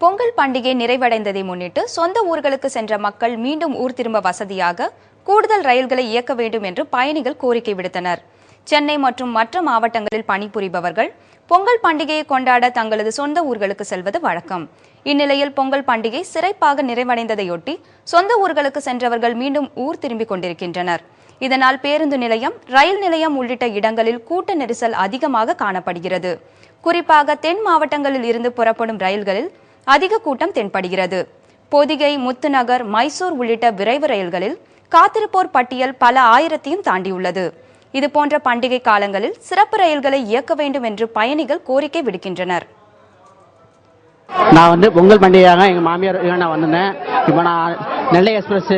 பொங்கல் பண்டிகை நிறைவடைந்ததை முன்னிட்டு சொந்த ஊர்களுக்கு சென்ற மக்கள் மீண்டும் ஊர் திரும்ப வசதியாக கூடுதல் ரயில்களை இயக்க வேண்டும் என்று பயணிகள் கோரிக்கை விடுத்தனர். சென்னை மற்றும் மற்ற மாவட்டங்களில் பணிபுரிபவர்கள் பொங்கல் பண்டிகையை கொண்டாட தங்களது சொந்த ஊர்களுக்கு செல்வது வழக்கம். இந்நிலையில் பொங்கல் பண்டிகை சிறப்பாக நிறைவடைந்ததையொட்டி சொந்த ஊர்களுக்கு சென்றவர்கள் மீண்டும் ஊர் திரும்பிக் கொண்டிருக்கின்றனர். இதனால் பேருந்து நிலையம் ரயில் நிலையம் உள்ளிட்ட இடங்களில் கூட்ட நெரிசல் அதிகமாக காணப்படுகிறது. குறிப்பாக தென் மாவட்டங்களில் இருந்து புறப்படும் ரயில்களில் அதிக கூட்டம் தென்படுகிறது. பொதிகை முத்துநகர் மைசூர் உள்ளிட்ட விரைவு ரயில்களில் காத்திருப்போர் பட்டியல் பல ஆயிரத்தையும் தாண்டியுள்ளது. இதுபோன்ற பண்டிகை காலங்களில் சிறப்பு ரயில்களை இயக்க வேண்டும் என்று பயணிகள் கோரிக்கை விடுக்கின்றனர். நான் வந்து பொங்கல் பண்டிகையாக எங்கள் மாமியார் நான் வந்திருந்தேன். இப்போ நான் நெல்லை எக்ஸ்பிரஸ்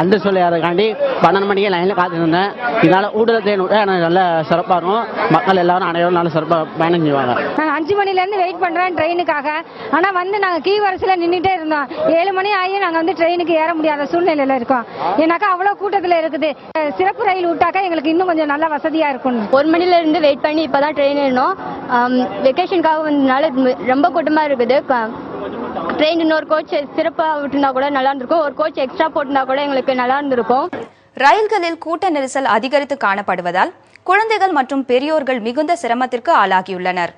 அன்று சொல்லியாரக்காண்டி பன்னெண்டு மணிக்கு லைனில் காத்திருந்தேன் இதனால் ஊடுதல் தேன் விட்டு எனக்கு நல்ல சிறப்பாக இருக்கும். மக்கள் எல்லாரும் அனைவரும் நல்ல சிறப்பாக பயணம் செய்வாங்க. நாங்கள் அஞ்சு மணிலேருந்து வெயிட் பண்ணுறோம் ட்ரெயினுக்காக ஆனால் வந்து நாங்கள் கீ வரிசையில் நின்றுட்டே இருந்தோம். ஏழு மணி ஆகியும் நாங்கள் வந்து ட்ரெயினுக்கு ஏற முடியாத சூழ்நிலையில் இருக்கோம். ஏன்னாக்கா அவ்வளோ கூட்டத்தில் இருக்குது. சிறப்பு ரயில் விட்டாக்கா எங்களுக்கு இன்னும் கொஞ்சம் நல்ல வசதியாக இருக்கும் ஒரு மணில இருந்து வெயிட் பண்ணி இப்பதான் ட்ரெயின் ஏறினோம் வெக்கேஷனுக்காக வந்ததுனால ரொம்ப கூட்டமா இருக்குது. ட்ரெயின் இன்னொரு கோச் சிறப்பாக விட்டுருந்தா கூட நல்லா இருந்திருக்கும். ஒரு கோச் எக்ஸ்ட்ரா போட்டிருந்தா கூட எங்களுக்கு நல்லா இருந்திருக்கும். ரயில்களில் கூட்ட நெரிசல் அதிகரித்து காணப்படுவதால் குழந்தைகள் மற்றும் பெரியோர்கள் மிகுந்த சிரமத்திற்கு ஆளாகியுள்ளனர்.